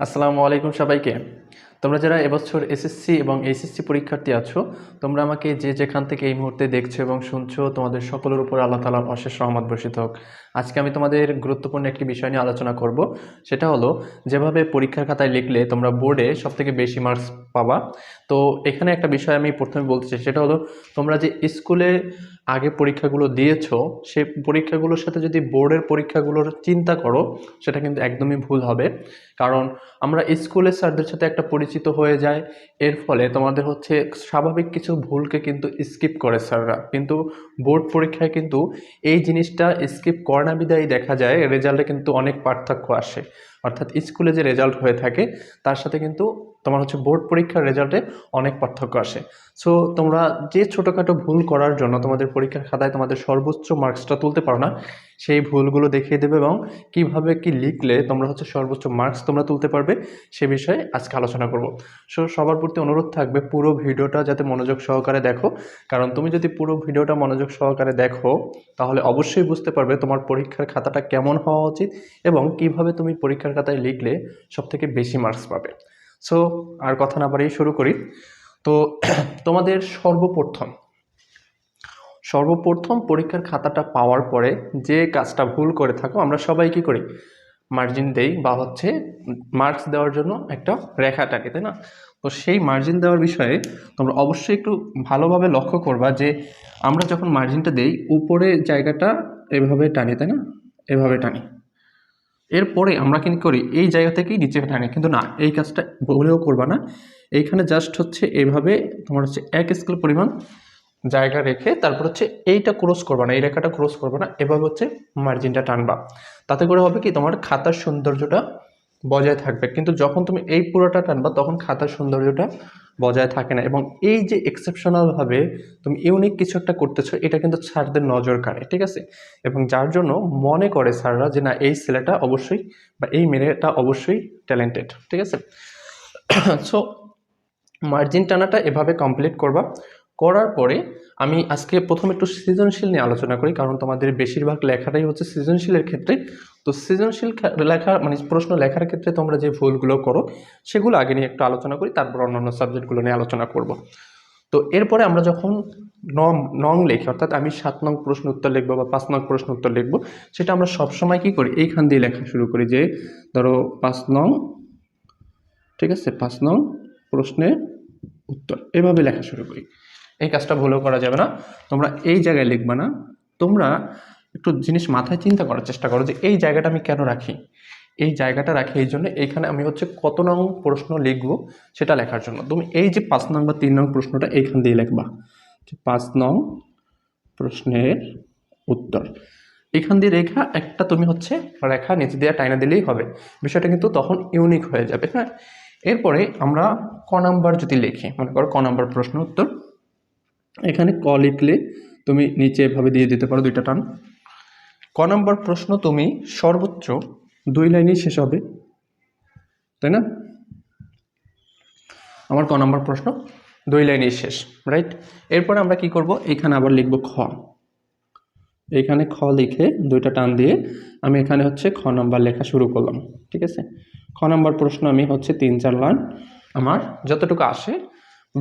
আসসালামু আলাইকুম সবাইকে। তোমরা যারা এবছর এসএসসি এবং এইচএসসি পরীক্ষার্থী আছো, তোমরা আমাকে যে যেখান থেকে এই মুহূর্তে দেখছ এবং শুনছো, তোমাদের সকলের উপর আল্লাহ তালার অশেষ রহমত বর্ষিত হোক। আজকে আমি তোমাদের গুরুত্বপূর্ণ একটি বিষয় নিয়ে আলোচনা করব। সেটা হলো, যেভাবে পরীক্ষার খাতায় লিখলে তোমরা বোর্ডে সবথেকে বেশি মার্কস পাবা। তো এখানে একটা বিষয় আমি প্রথমে বলতে চাই, সেটা হলো, তোমরা যে স্কুলে আগে পরীক্ষাগুলো দিয়েছ, সে পরীক্ষাগুলোর সাথে যদি বোর্ডের পরীক্ষাগুলোর চিন্তা করো, সেটা কিন্তু একদমই ভুল হবে। কারণ আমরা স্কুলের স্যারদের সাথে একটা পরিচিত হয়ে যায় এর ফলে তোমাদের হচ্ছে স্বাভাবিক কিছু ভুলকে কিন্তু স্কিপ করে স্যাররা। কিন্তু বোর্ড পরীক্ষায় কিন্তু এই জিনিসটা স্কিপ করে না বিদায় দেখা যায়, রেজাল্টে কিন্তু অনেক পার্থক্য আসে। অর্থাৎ স্কুলে যে রেজাল্ট হয়ে থাকে, তার সাথে কিন্তু তোমার হচ্ছে বোর্ড পরীক্ষার রেজাল্টে অনেক পার্থক্য আসে। সো তোমরা যে ছোটোখাটো ভুল করার জন্য তোমাদের পরীক্ষার খাতায় তোমাদের সর্বোচ্চ মার্কসটা তুলতে পারো না, সেই ভুলগুলো দেখিয়ে দেবে এবং কীভাবে কি লিখলে তোমরা হচ্ছে সর্বোচ্চ মার্কস তোমরা তুলতে পারবে, সে বিষয়ে আজকে আলোচনা করব। সো সবার প্রতি অনুরোধ থাকবে পুরো ভিডিওটা যাতে মনোযোগ সহকারে দেখো, কারণ তুমি যদি পুরো ভিডিওটা মনোযোগ সহকারে দেখো, তাহলে অবশ্যই বুঝতে পারবে তোমার পরীক্ষার খাতাটা কেমন হওয়া উচিত এবং কীভাবে তুমি পরীক্ষার খাতায় লিখলে সবথেকে বেশি মার্কস পাবে। সো আর কথা না বাড়িয়ে শুরু করি। তো, তোমাদের সর্বপ্রথম সর্বপ্রথম পরীক্ষার খাতাটা পাওয়ার পরে যে কাজটা ভুল করে থাকো, আমরা সবাই কি করি? মার্জিন দেই বা হচ্ছে মার্কস দেওয়ার জন্য একটা রেখা টাকি, তাই না? তো সেই মার্জিন দেওয়ার বিষয়ে তোমরা অবশ্যই একটু ভালোভাবে লক্ষ্য করবা যে আমরা যখন মার্জিনটা দেই, উপরে জায়গাটা এভাবে টানি, তাই না? এভাবে টানি। এরপরে আমরা কিন্তু করি, এই জায়গা থেকেই নিচে টানি কিন্তু না, এই কাজটা বলেও করবা না। এইখানে জাস্ট হচ্ছে এইভাবে তোমার হচ্ছে এক স্কেল পরিমাণ জায়গা রেখে তারপর হচ্ছে এইটা ক্রস করবা না, এই রেখাটা ক্রস করবা না, এভাবে হচ্ছে মার্জিনটা টানবা। তাতে করে হবে কি, তোমার খাতার সৌন্দর্যটা বজায় থাকবে। কিন্তু যখন তুমি এই পুরোটা টানবা, তখন খাতার সৌন্দর্যটা বজায় থাকে না। এবং এই যে এক্সেপশনালভাবে তুমি ইউনিক কিছু একটা করতেছো, এটা কিন্তু স্যারদের নজর কাড়ে, ঠিক আছে? এবং যার জন্য মনে করে স্যাররা যে না, এই ছেলেটা অবশ্যই বা এই মেয়েটা অবশ্যই ট্যালেন্টেড ঠিক আছে? সো মার্জিন টানাটা এভাবে কমপ্লিট করবা। করার পরে আমি আজকে প্রথম একটু সৃজনশীল নিয়ে আলোচনা করি, কারণ তোমাদের বেশিরভাগ লেখাটাই হচ্ছে সৃজনশীলের ক্ষেত্রে। তো সৃজনশীল লেখা মানে প্রশ্ন লেখার ক্ষেত্রে তোমরা যে ভুলগুলো করো, সেগুলো আগে নিয়ে একটু আলোচনা করি, তারপর অন্যান্য সাবজেক্টগুলো নিয়ে আলোচনা করব। তো এরপরে আমরা যখন নং নং লেখি, অর্থাৎ আমি সাত নং প্রশ্ন উত্তর লিখব বা পাঁচ নং প্রশ্ন উত্তর লিখব, সেটা আমরা সবসময় কী করি? এইখান দিয়ে লেখা শুরু করি যে, ধরো পাঁচ নং, ঠিক আছে? পাঁচ নং প্রশ্নের উত্তর। এভাবে লেখা শুরু করি। এই কাজটা ভুলেও করা যাবে না। তোমরা এই জায়গায় লিখবে না। তোমরা একটু জিনিস মাথায় চিন্তা করার চেষ্টা করো যে এই জায়গাটা আমি কেন রাখি? এই জায়গাটা রাখি এই জন্য এইখানে আমি হচ্ছে কত নং প্রশ্ন লিখব সেটা লেখার জন্য। তুমি এই যে পাঁচ নং বা তিন নং প্রশ্নটা এইখান দিয়ে লিখবা। যে পাঁচ নং প্রশ্নের উত্তর। এখান দিয়ে রেখা একটা তুমি হচ্ছে রেখা নিচে দিয়ে টাইনা দিলেই হবে। বিষয়টা কিন্তু তখন ইউনিক হয়ে যাবে হ্যাঁ? এরপরে আমরা ক নাম্বার যদি লিখি, মনে করো ক নাম্বার প্রশ্ন উত্তর। এখানে ক লিখলে তুমি নিচে এভাবে দিয়ে দিতে পারো দুইটা টান। ক নম্বর প্রশ্ন, তুমি সর্বোচ্চ দুই লাইনেই শেষ হবে, তাই না? আমার ক নম্বর প্রশ্ন, দুই লাইনেই শেষ রাইট এরপরে আমরা কি করব? এখানে আবার লিখব খ। এখানে খ লিখে দুইটা টান দিয়ে আমি এখানে হচ্ছে খ নাম্বার লেখা শুরু করলাম, ঠিক আছে? খ নাম্বার প্রশ্ন আমি হচ্ছে তিন চার লাইন, আমার যতটুকু আসে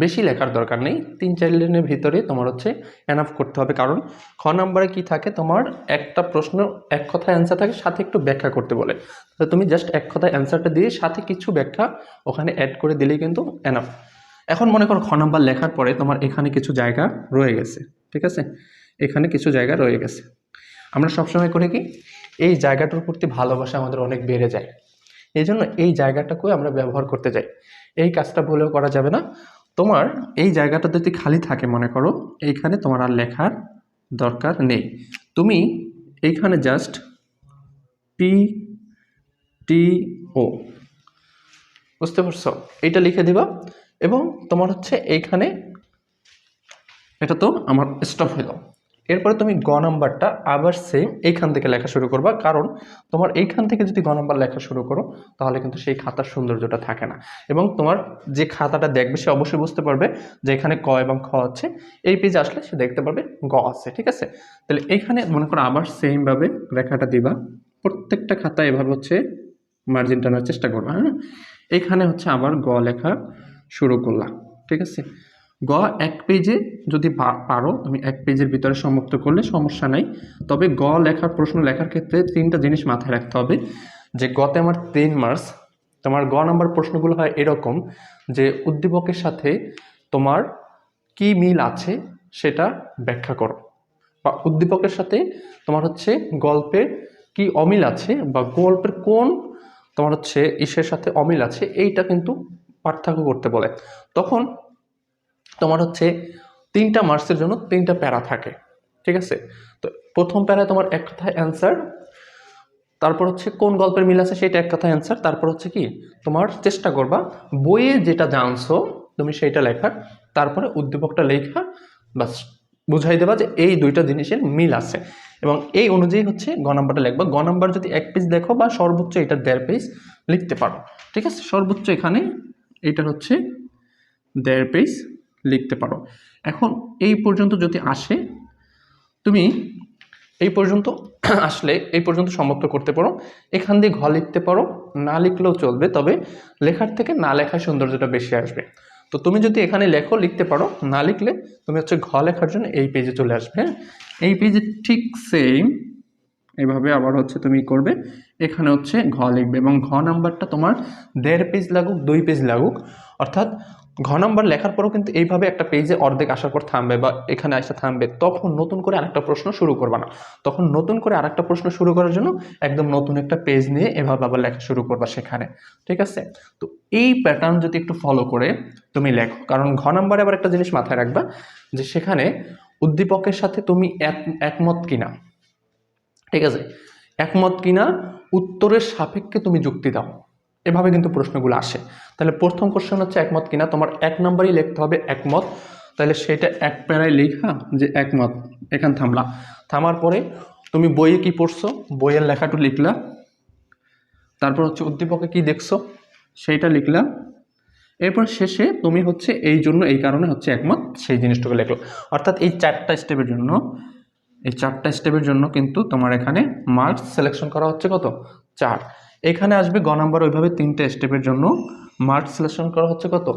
বেশি লেখার দরকার নেই। তিন, চার লাইনের ভিতরে তোমার হচ্ছে এনাফ করতে হবে। কারণ খ নাম্বারে কি থাকে? তোমার একটা প্রশ্ন, এক কথায় অ্যান্সার থাকে, সাথে একটু ব্যাখ্যা করতে বলে। তো তুমি জাস্ট এক কথায় অ্যান্সারটা দিয়ে সাথে কিছু ব্যাখ্যা ওখানে অ্যাড করে দিলেই কিন্তু এনাফ এখন মনে করো খ নাম্বার লেখার পরে তোমার এখানে কিছু জায়গা রয়ে গেছে, ঠিক আছে? এখানে কিছু জায়গা রয়ে গেছে। আমরা সবসময় করি কি? এই জায়গাটার প্রতি ভালোবাসা আমাদের অনেক বেড়ে যায়। এই জন্য এই জায়গাটাকেও আমরা ব্যবহার করতে যাই। এই কাজটা ভুলেও করা যাবে না। তোমার এই জায়গাটা যদি খালি থাকে, মনে করো, এইখানে তোমার আর লেখার দরকার নেই। তুমি এইখানে জাস্ট পি টি ও বুঝতে পারছ? এইটা লিখে দিবা এবং তোমার হচ্ছে এইখানে, এটা তো আমার স্টপ হইল এরপরে তুমি গ নাম্বারটা আবার সেম এইখান থেকে লেখা শুরু করবা। কারণ তোমার এইখান থেকে যদি গ নাম্বার লেখা শুরু করো, তাহলে কিন্তু সেই খাতার সৌন্দর্যটা থাকে না। এবং তোমার যে খাতাটা দেখবে, সে অবশ্যই বুঝতে পারবে যে এখানে ক এবং খ আছে। এই পেজে আসলে সে দেখতে পারবে গ আছে, ঠিক আছে? তাহলে এইখানে মনে করো আবার সেমভাবে লেখাটা দিবা। প্রত্যেকটা খাতা এভাবে হচ্ছে মার্জিন টানার চেষ্টা করবা হ্যাঁ? এখানে হচ্ছে আবার গ লেখা শুরু করলাম ঠিক আছে? গ, এক পেজে যদি পারো, তুমি এক পেজের ভিতরে সমাপ্ত করলে সমস্যা নাই। তবে গ লেখার, প্রশ্ন লেখার ক্ষেত্রে তিনটা জিনিস মাথায় রাখতে হবে। যে গতে আমার তিন মার্কস, তোমার গ নাম্বার প্রশ্নগুলো হয় এরকম যে উদ্দীপকের সাথে তোমার কি মিল আছে সেটা ব্যাখ্যা করো। বা উদ্দীপকের সাথে তোমার হচ্ছে গল্পের কি অমিল আছে বা গল্পের কোন তোমার হচ্ছে ইসের সাথে অমিল আছে, এইটা কিন্তু পার্থক্য করতে বলে। তখন তোমার হচ্ছে তিনটা মার্কসের জন্য তিনটা প্যারা থাকে, ঠিক আছে? তো প্রথম প্যারায় তোমার এক কথায় অ্যান্সার তারপর হচ্ছে কোন গল্পের মিল আছে সেটা এক কথায় অ্যান্সার তারপর হচ্ছে কি তোমার চেষ্টা করবা বইয়ে যেটা জানছো তুমি সেইটা লেখার, তারপরে উদ্দীপকটা লেখা, বাস বুঝাই দেবা যে এই দুইটা জিনিসের মিল আছে। এবং এই অনুযায়ী হচ্ছে গ নাম্বারটা লিখবা। গ নাম্বার যদি এক পেজ দেখো বা সর্বোচ্চ এটা দেড় পেজ লিখতে পারো, ঠিক আছে? সর্বোচ্চ এখানে এটা হচ্ছে দেড় পেজ লিখতে পারো। এখন এই পর্যন্ত যদি আসে, তুমি এই পর্যন্ত আসলে এই পর্যন্ত সমাপ্ত করতে পারো। এখান দিয়ে ঘ লিখতে পারো। না লিখলেও চলবে, তবে লেখার থেকে না লেখার সৌন্দর্যটা বেশি আসবে। তো তুমি যদি এখানে লেখো, লিখতে পারো। না লিখলে তুমি হচ্ছে ঘ লেখার জন্য এই পেজে চলে আসবে হ্যাঁ? এই পেজে ঠিক সেম এভাবে আবার হচ্ছে তুমি করবে। এখানে হচ্ছে ঘ লিখবে এবং ঘ নাম্বারটা তোমার দেড় পেজ লাগুক, দুই পেজ লাগুক। অর্থাৎ ঘ নাম্বার লেখার পরও কিন্তু এইভাবে একটা পেজে অর্ধেক আসার পর থামবে বা এখানে আসে থামবে, তখন নতুন করে আরেকটা প্রশ্ন শুরু করবে না। তখন নতুন করে আরেকটা প্রশ্ন শুরু করার জন্য একদম নতুন একটা পেজ নিয়ে এভাবে আবার লেখা শুরু করবা সেখানে, ঠিক আছে? তো এই প্যাটার্ন যদি একটু ফলো করে তুমি লেখো, কারণ ঘ নাম্বারে আবার একটা জিনিস মাথায় রাখবা যে সেখানে উদ্দীপকের সাথে তুমি এক, একমত কিনা, ঠিক আছে? একমত কিনা, উত্তরের সাপেক্ষে তুমি যুক্তি দাও। এভাবে কিন্তু প্রশ্নগুলো আসে। তাহলে প্রথম কোশ্চেন হচ্ছে একমত কিনা? তোমার এক নম্বরই লিখতে হবে একমত। তাহলে সেটা এক প্যারায় লেখা যে একমত, এখান থামলা। থামার পরে তুমি বইয়ে কি পড়ছো? বইয়ের লেখাটু লিখলা। তারপর হচ্ছে উদ্দীপকে কি দেখছ? সেইটা লিখলা। এরপর শেষে তুমি হচ্ছে এই জন্য, এই কারণে হচ্ছে একমত, সেই জিনিসটুকু লেখলো। অর্থাৎ এই চারটা স্টেপের জন্য, এই চারটা স্টেপের জন্য কিন্তু তোমার এখানে মার্কস সিলেকশন করা হচ্ছে কত? চার। এখানে আসবে গ নাম্বার, ওইভাবে তিনটে স্টেপের জন্য। মার্কস সিলেকশন করা হচ্ছে কত?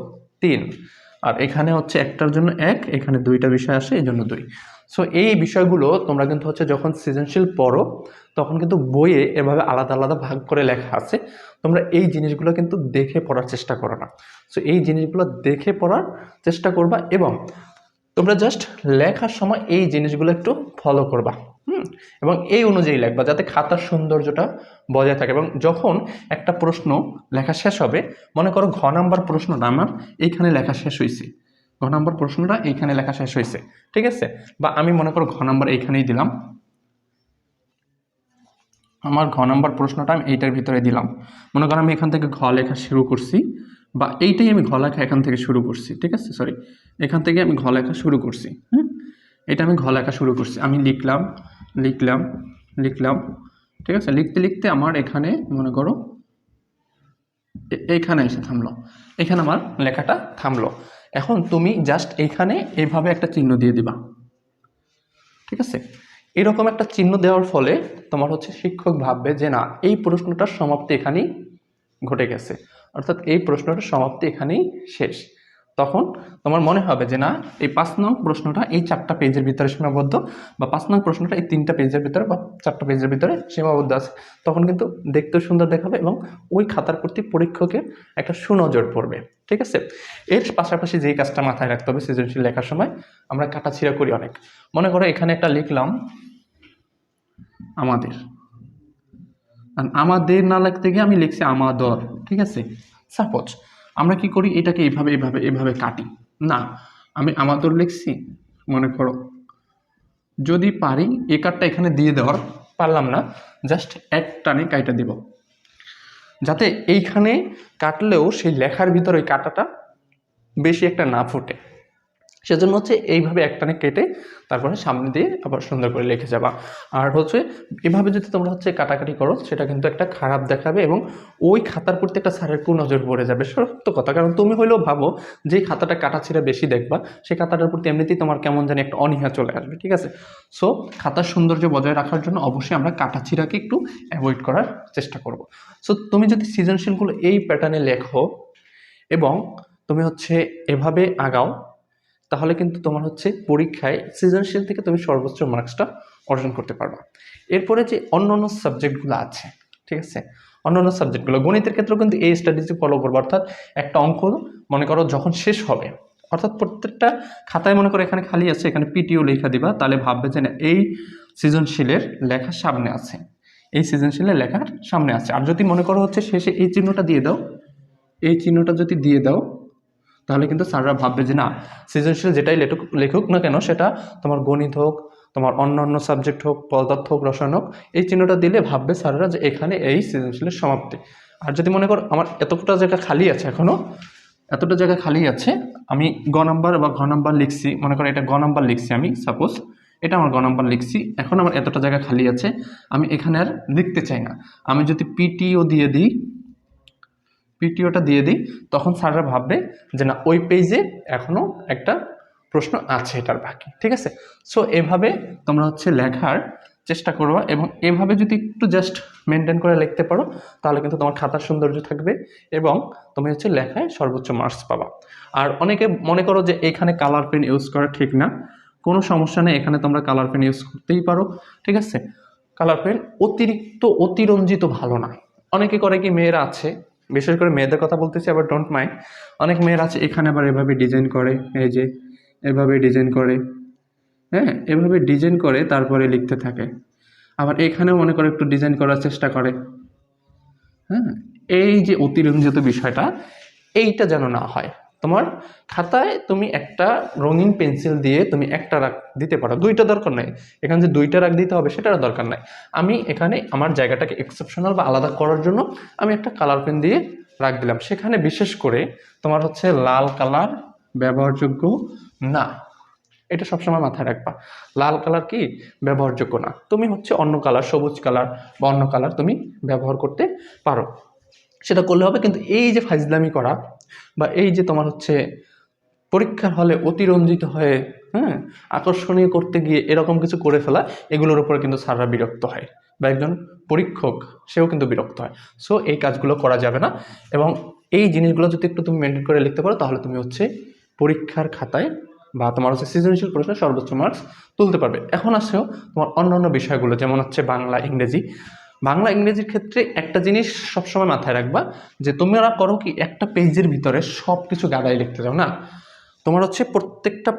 তিন। আর এখানে হচ্ছে একটার জন্য এক, এখানে দুইটা বিষয় আসে, এই জন্য দুই। সো এই বিষয়গুলো তোমরা কিন্তু হচ্ছে যখন সৃজনশীল পড়ো, তখন কিন্তু বইয়ে এভাবে আলাদা আলাদা ভাগ করে লেখা আছে। তোমরা এই জিনিসগুলো কিন্তু দেখে পড়ার চেষ্টা করো না। সো এই জিনিসগুলো দেখে পড়ার চেষ্টা করবা এবং তোমরা জাস্ট লেখার সময় এই জিনিসগুলো একটু ফলো করবা। হুম? এবং এই অনুযায়ী লিখবা, যাতে খাতার সৌন্দর্যটা বজায় থাকে এবং যখন একটা প্রশ্ন লেখা শেষ হবে, মনে করো ঘ নাম্বার প্রশ্নটা আমার এইখানে লেখা শেষ হয়েছে ঘ নাম্বার প্রশ্নটা এইখানে লেখা শেষ হয়েছে ঠিক আছে? বা আমি মনে করো ঘ নাম্বার এইখানেই দিলাম। আমার ঘ নাম্বার প্রশ্নটা আমি এইটার ভিতরে দিলাম। মনে করো আমি এখান থেকে ঘ লেখা শুরু করছি, বা এইটাই আমি ঘ লেখা এখান থেকে শুরু করছি, ঠিক আছে? সরি এখান থেকে আমি ঘ লেখা শুরু করছি হ্যাঁ এটা আমি ঘ লেখা শুরু করছি। আমি লিখলাম লিখলাম লিখলাম ঠিক আছে? লিখতে লিখতে আমার এখানে, মনে করো এইখানে এসে থামলো। এখানে আমার লেখাটা থামলো। এখন তুমি জাস্ট এইখানে এইভাবে একটা চিহ্ন দিয়ে দিবা। ঠিক আছে? এরকম একটা চিহ্ন দেওয়ার ফলে তোমার হচ্ছে শিক্ষক ভাববে যে, না, এই প্রশ্নটার সমাপ্তি এখানেই ঘটে গেছে। অর্থাৎ এই প্রশ্নটার সমাপ্তি এখানেই শেষ। তখন তোমার মনে হবে যে না, এই পাঁচ নং প্রশ্নটা এই চারটা পেজের ভিতরে সীমাবদ্ধ বা পাঁচ নং প্রশ্নটা এই তিনটা পেজের ভিতরে বা চারটা পেজের ভিতরে সীমাবদ্ধ আছে। তখন কিন্তু দেখতেও সুন্দর দেখাবে এবং ওই খাতার প্রতি পরীক্ষকের একটা সুনজর পড়বে। ঠিক আছে? এর পাশাপাশি যেই কাজটা মাথায় রাখতে হবে সৃজনশীল লেখার সময়, আমরা কাটাছিড়া করি অনেক। মনে করো এখানে একটা লিখলাম, আমাদের। আমাদের না লিখতে গিয়ে আমি লিখছি আমাদর। ঠিক আছে? সাপোজ আমরা কি করি? এটাকে এভাবে এভাবে এভাবে কাটি। না, আমি আমাদের লিখছি, মনে করো, যদি পারি, এ কার্ডটা এখানে দিয়ে দেওয়ার, পারলাম না জাস্ট এক টানে কাইটা দেব। যাতে এইখানে কাটলেও সেই লেখার ভিতরে কাটাটা বেশি একটা না ফুটে। সেজন্য হচ্ছে এইভাবে একটানে কেটে তারপরে সামনে দিয়ে আবার সুন্দর করে লিখে যাবা। আর হচ্ছে এভাবে যদি তোমরা হচ্ছে কাটাকাটি করো, সেটা কিন্তু একটা খারাপ দেখাবে এবং ওই খাতার প্রতি একটা স্যারের নজর পড়ে যাবে। সত্য কথা, কারণ তুমি হলেও ভাবো যে খাতাটা কাটা ছিঁড়া বেশি দেখবা সেই খাতাটার প্রতি এমনিতেই তোমার কেমন জানি একটা অনীহা চলে আসবে, ঠিক আছে? সো খাতার সৌন্দর্য বজায় রাখার জন্য অবশ্যই আমরা কাটা ছিঁড়াকে একটু অ্যাভয়েড করার চেষ্টা করব। সো তুমি যদি সৃজনশীলগুলো এই প্যাটার্নে লেখো এবং তুমি হচ্ছে এভাবে আগাও তাহলে কিন্তু তোমার হচ্ছে পরীক্ষায় সৃজনশীল থেকে তুমি সর্বোচ্চ মার্কসটা অর্জন করতে পারবা। এরপরে যে অন্য অন্য সাবজেক্টগুলো আছে, ঠিক আছে? অন্য অন্য সাবজেক্টগুলো গণিতের ক্ষেত্রেও কিন্তু এই স্ট্র্যাটেজি ফলো করব। অর্থাৎ একটা অঙ্ক মনে করো যখন শেষ হবে, অর্থাৎ প্রত্যেকটা খাতায় মনে করো এখানে খালি আছে, এখানে পিটিও লেখা দিবা, তাহলে ভাববে যে না, এই সৃজনশীলের লেখা সামনে আছে। এই সৃজনশীলের লেখার সামনে আছে। আর যদি মনে করো হচ্ছে শেষে এই চিহ্নটা দিয়ে দাও, এই চিহ্নটা যদি দিয়ে দাও তাহলে কিন্তু স্যাররা ভাববে যে না, সৃজনশীল যেটাই লেখুক লেখুক না কেন, সেটা তোমার গণিত হোক, তোমার অন্য অন্য সাবজেক্ট হোক, পদার্থ হোক, রসায়ন হোক, এই চিহ্নটা দিলে ভাববে স্যাররা যে এখানে এই সৃজনশীলের সমাপ্তি। আর যদি মনে করো আমার এতটা জায়গা খালি আছে এখনও এতটা জায়গা খালি আছে, আমি গ নাম্বার বা ঘ নাম্বার লিখছি, মনে করো এটা গ নাম্বার লিখছি আমি সাপোজ এটা আমার গ নাম্বার লিখছি, এখন আমার এতটা জায়গা খালি আছে, আমি এখানে আর লিখতে চাই না। আমি যদি পিটিও দিয়ে দিই পিটিওটা দিয়ে দিই, তখন স্যাররা ভাববে যে না, ওই পেজে এখনও একটা প্রশ্ন আছে, এটার বাকি, ঠিক আছে? সো এভাবে তোমরা হচ্ছে লেখার চেষ্টা করবা এবং এভাবে যদি একটু জাস্ট মেনটেন করে লিখতে পারো, তাহলে কিন্তু তোমার খাতার সৌন্দর্য থাকবে এবং তুমি হচ্ছে লেখায় সর্বোচ্চ মার্কস পাবা। আর অনেকে মনে করো যে এখানে কালার পেন ইউজ করা ঠিক না, কোনো সমস্যা নেই, এখানে তোমরা কালার পেন ইউজ করতেই পারো, ঠিক আছে? কালার পেন অতিরিক্ত অতিরঞ্জিত ভালো না। অনেকে করে কি, মেয়েরা আছে বিশেষ করে মেয়েদের কথা বলতেছি, আবার ডোন্ট মাই অনেক মেয়ের আছে, এখানে আবার এভাবে ডিজাইন করে, এই যে, এভাবে ডিজাইন করে হ্যাঁ এভাবে ডিজাইন করে, তারপরে লিখতে থাকে। আবার এখানেও মনে করে একটু ডিজাইন করার চেষ্টা করে। হ্যাঁ এই যে অতিরঞ্জিত বিষয়টা, এইটা যেন না হয়। তোমার খাতায় তুমি একটা রঙিন পেন্সিল দিয়ে তুমি একটা রাখ দিতে পারো। দুইটা দরকার নেই। এখানে যে দুইটা রাখ দিতে হবে সেটার দরকার নাই। আমি এখানে আমার জায়গাটাকে এক্সেপশনাল বা আলাদা করার জন্য আমি একটা কালার পেন দিয়ে রাখ দিলাম। সেখানে বিশেষ করে তোমার হচ্ছে লাল কালার ব্যবহারযোগ্য না। এটা সবসময় মাথায় রাখবা। লাল কালার কি? ব্যবহারযোগ্য না। তুমি হচ্ছে অন্য কালার সবুজ কালার বা অন্য কালার তুমি ব্যবহার করতে পারো। সেটা করলে হবে, কিন্তু এই যে ফাইজলামি করা বা এই যে তোমার হচ্ছে পরীক্ষার হলে অতিরঞ্জিত হয়ে হ্যাঁ আকর্ষণীয় করতে গিয়ে এরকম কিছু করে ফেলা, এগুলোর উপরে কিন্তু স্যাররা বিরক্ত হয় বা একজন পরীক্ষক সেও কিন্তু বিরক্ত হয়। সো এই কাজগুলো করা যাবে না এবং এই জিনিসগুলো যদি একটু তুমি মেনটেন করে লিখতে পারো, তাহলে তুমি হচ্ছে পরীক্ষার খাতায় বা তোমার হচ্ছে সৃজনশীল প্রশ্নে সর্বোচ্চ মার্কস তুলতে পারবে। এখন আসেও তোমার অন্য অন্য বিষয়গুলো, যেমন হচ্ছে বাংলা, ইংরেজি। বাংলা ইংরেজির ক্ষেত্রে একটা জিনিস সবসময় মাথায় রাখবা যে তোমরা করো কি, একটা পেজের ভিতরে সব কিছু গাদাই লিখতে যাও, না? তোমার হচ্ছে প্রত্যেকটা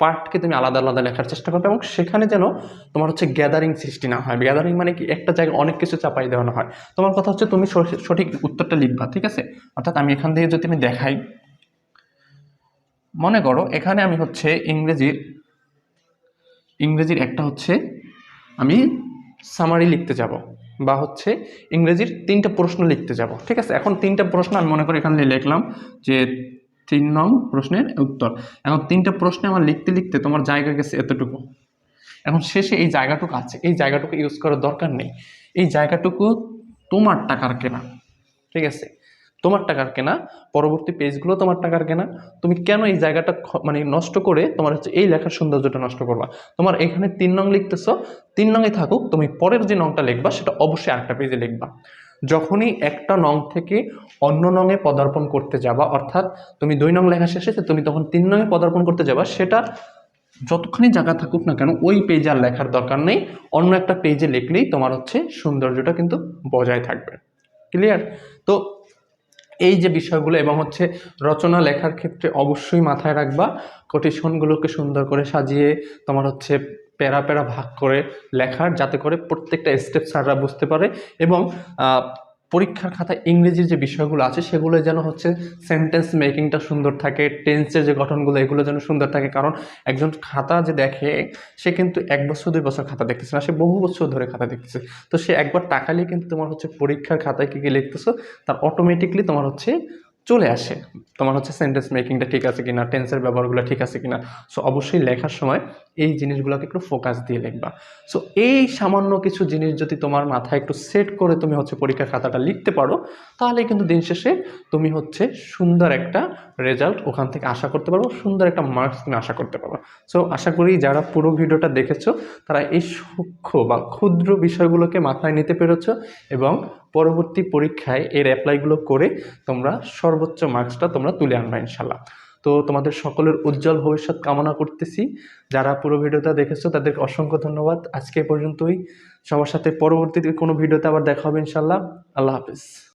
পার্টকে তুমি আলাদা আলাদা লেখার চেষ্টা করবে এবং সেখানে যেন তোমার হচ্ছে গ্যাদারিং সৃষ্টি না হয়। গ্যাদারিং মানে কি, একটা জায়গায় অনেক কিছু চাপাই দেওয়ানো হয়। তোমার কথা হচ্ছে তুমি সঠিক উত্তরটা লিখবা, ঠিক আছে? অর্থাৎ আমি এখান থেকে যদি আমি দেখাই, মনে করো এখানে আমি হচ্ছে ইংরেজির ইংরেজির একটা হচ্ছে আমি সামারি লিখতে যাব। বা হচ্ছে ইংরেজির তিনটা প্রশ্ন লিখতে যাব। ঠিক আছে? এখন তিনটা প্রশ্ন আমি মনে করি এখানে লিখলাম যে তিন নং প্রশ্নের উত্তর। এখন তিনটা প্রশ্নে আমার লিখতে লিখতে তোমার জায়গা গেছে এতটুকু। এখন শেষে এই জায়গাটুকু আছে। এই জায়গাটুকু ইউজ করার দরকার নেই। এই জায়গাটুকু তোমার টাকার কেনা। ঠিক আছে? তোমার টাকার কেনা, পরবর্তী পেজগুলো তোমার টাকার কেনা, তুমি কেন এই জায়গাটা মানে নষ্ট করে তোমার হচ্ছে এই লেখার সৌন্দর্যটা নষ্ট করবা? তোমার এখানে তিন নং লিখতেছ, তিন নঙে থাকুক, তুমি পরের যে নংটা লিখবা, সেটা অবশ্যই আরেকটা পেজে লিখবা। যখনই একটা নং থেকে অন্য নঙে পদার্পণ করতে যাবা, অর্থাৎ তুমি দুই নং লেখা শেষে তুমি তখন তিন নঙে পদার্পণ করতে যাবা, সেটা যতক্ষণই জায়গা থাকুক না কেন, ওই পেজে আর লেখার দরকার নেই। অন্য একটা পেজে লিখলেই তোমার হচ্ছে সৌন্দর্যটা কিন্তু বজায় থাকবে। ক্লিয়ার তো এই যে বিষয়গুলো এবং হচ্ছে রচনা লেখার ক্ষেত্রে অবশ্যই মাথায় রাখবা। কোটেশনগুলোকে সুন্দর করে সাজিয়ে তোমার হচ্ছে প্যারা প্যারা ভাগ করে লেখার, যাতে করে প্রত্যেকটা স্টেপ স্যাররা বুঝতে পারে এবং পরীক্ষার খাতা ইংরেজির যে বিষয়গুলো আছে, সেগুলো যেন হচ্ছে সেন্টেন্স মেকিংটা সুন্দর থাকে টেন্সের যে গঠনগুলো, এগুলো যেন সুন্দর থাকে। কারণ একজন খাতা যে দেখে, সে কিন্তু এক বছর, দুই বছর খাতা দেখতেছে না, সে বহু বছর ধরে খাতা দেখতেছে। তো সে একবার টাকা নিয়ে কিন্তু তোমার হচ্ছে পরীক্ষার খাতায় কী কী লিখতেছো, তার অটোমেটিকলি তোমার হচ্ছে চলে আসে। তোমার হচ্ছে সেন্টেন্স মেকিংটা ঠিক আছে কিনা টেন্সের ব্যবহারগুলো ঠিক আছে কিনা। সো অবশ্যই লেখার সময় এই জিনিসগুলোকে একটু ফোকাস দিয়ে লিখবা। সো এই সামান্য কিছু জিনিস যদি তোমার মাথায় একটু সেট করে তুমি হচ্ছে পরীক্ষার খাতাটা লিখতে পারো তাহলে কিন্তু দিন শেষে তুমি হচ্ছে সুন্দর একটা রেজাল্ট ওখান থেকে আশা করতে পারো, সুন্দর একটা মার্কস তুমি আশা করতে পারো। সো আশা করি যারা পুরো ভিডিওটা দেখেছ, তারা এই সূক্ষ্ম বা ক্ষুদ্র বিষয়গুলোকে মাথায় নিতে পেরেছ এবং পরবর্তী পরীক্ষায় এর অ্যাপ্লাইগুলো করে তোমরা সর্বোচ্চ মার্কসটা তোমরা তুলে আনবা ইনশাল্লাহ তো তোমাদের সকলের উজ্জ্বল ভবিষ্যৎ কামনা করতেছি। যারা পুরো ভিডিওটা দেখেছ, তাদেরকে অসংখ্য ধন্যবাদ। আজকে পর্যন্তই। সবার সাথে পরবর্তীতে কোনো ভিডিওতে আবার দেখা হবে ইনশাল্লাহ আল্লাহ হাফিজ।